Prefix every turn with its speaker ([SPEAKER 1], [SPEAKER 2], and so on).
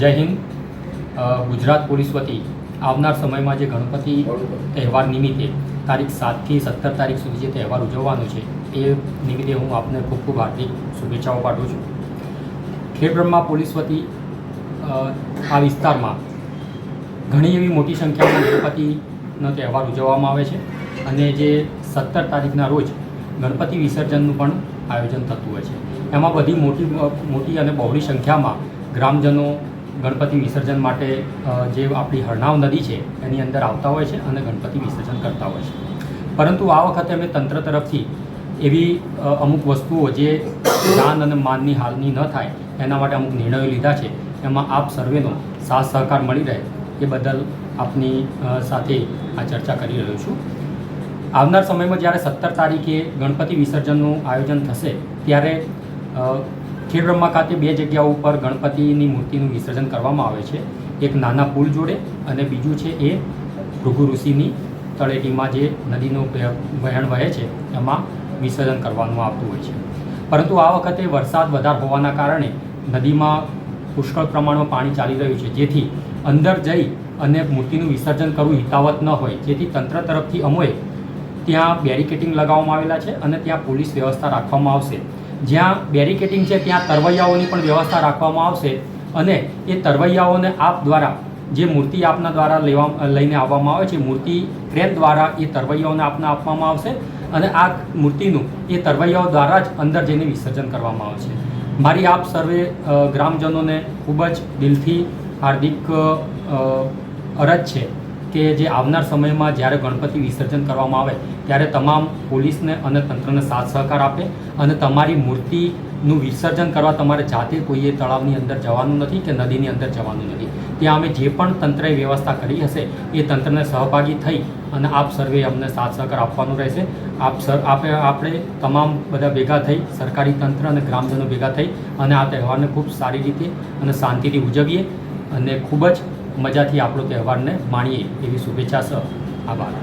[SPEAKER 1] જય હિન્દ. ગુજરાત પોલીસ વતી આવનાર સમયમાં જે ગણપતિ તહેવાર નિમિત્તે તારીખ સાતથી સત્તર તારીખ સુધી જે તહેવાર ઉજવવાનો છે, એ નિમિત્તે હું આપને ખૂબ ખૂબ હાર્દિક શુભેચ્છાઓ પાઠવું છું. ખેડબ્રહ્મા પોલીસ વતી આ વિસ્તારમાં ઘણી એવી મોટી સંખ્યામાં ગણપતિનો તહેવાર ઉજવવામાં આવે છે અને જે સત્તર તારીખના રોજ ગણપતિ વિસર્જનનું પણ આયોજન થતું હોય છે. એમાં બધી મોટી મોટી અને બહોળી સંખ્યામાં ગ્રામજનો ગણપતિ વિસર્જન માટે જે આપણી હરણાવ નદી છે, એની અંદર આવતા હોય છે અને ગણપતિ વિસર્જન કરતા હોય છે. પરંતુ આ વખતે અમે તંત્ર તરફથી એવી અમુક વસ્તુઓ જે દાન અને માનની હાલની ન થાય, એના માટે અમુક નિર્ણયો લીધા છે, એમાં આપ સર્વેનો સાથ સહકાર મળી રહે, એ બદલ આપની સાથે આ ચર્ચા કરી રહ્યો છું. આવનાર સમયમાં જ્યારે સત્તર તારીખે ગણપતિ વિસર્જનનું આયોજન થશે, ત્યારે ખેડબ્રહ્મા ખાતે બે જગ્યાઓ ઉપર ગણપતિની મૂર્તિનું વિસર્જન કરવામાં આવે છે. એક નાના પુલ જોડે અને બીજું છે એ ભૃગુ ઋષિની તળેટીમાં જે નદીનું વહેણ વહે છે, એમાં વિસર્જન કરવાનું આવતું હોય છે. પરંતુ આ વખતે વરસાદ વધારે હોવાના કારણે નદીમાં પુષ્કળ પ્રમાણમાં પાણી ચાલી રહ્યું છે. જેથી અંદર જઈ અને મૂર્તિનું વિસર્જન કરવું હિતાવત ન હોય. જેથી તંત્ર તરફથી અમોએ ત્યાં બેરિકેટિંગ લગાવવામાં આવેલા છે અને ત્યાં પોલીસ વ્યવસ્થા રાખવામાં આવશે. જ્યાં બેરિકેટિંગ છે, ત્યાં તરવૈયાઓની પણ વ્યવસ્થા રાખવામાં આવશે અને એ તરવૈયાઓને આપ દ્વારા, જે મૂર્તિ આપના દ્વારા લેવા લઈને આવવામાં આવે છે, મૂર્તિ ક્રેન દ્વારા એ તરવૈયાઓને આપને આપવામાં આવશે અને આ મૂર્તિનું એ તરવૈયાઓ દ્વારા જ અંદર જઈને વિસર્જન કરવામાં આવશે મારી આપ સર્વે ગ્રામજનોને ખૂબ જ દિલથી હાર્દિક અરજ છે કે જે આવનાર સમયમાં જ્યારે ગણપતિ વિસર્જન કરવામાં આવે, ત્યારે તમામ પોલીસને અને તંત્રને સાથ સહકાર આપે અને તમારી મૂર્તિનું વિસર્જન કરવા તમારે જાતે કોઈએ તળાવની અંદર જવાનું નથી કે નદીની અંદર જવાનું નથી. ત્યાં અમે જે પણ તંત્રએ વ્યવસ્થા કરી હશે, એ તંત્રને સહભાગી થઈ અને આપ સર્વે અમને સાથ સહકાર આપવાનું રહેશે. આપ સર, આપે, આપણે તમામ બધા ભેગા થઈ, સરકારી તંત્ર અને ગ્રામજનો ભેગા થઈ અને આ તહેવારને ખૂબ સારી રીતે અને શાંતિથી ઉજવીએ અને ખૂબ જ મજાથી આપણો તહેવારને માણીએ એવી શુભેચ્છા સહ આભાર.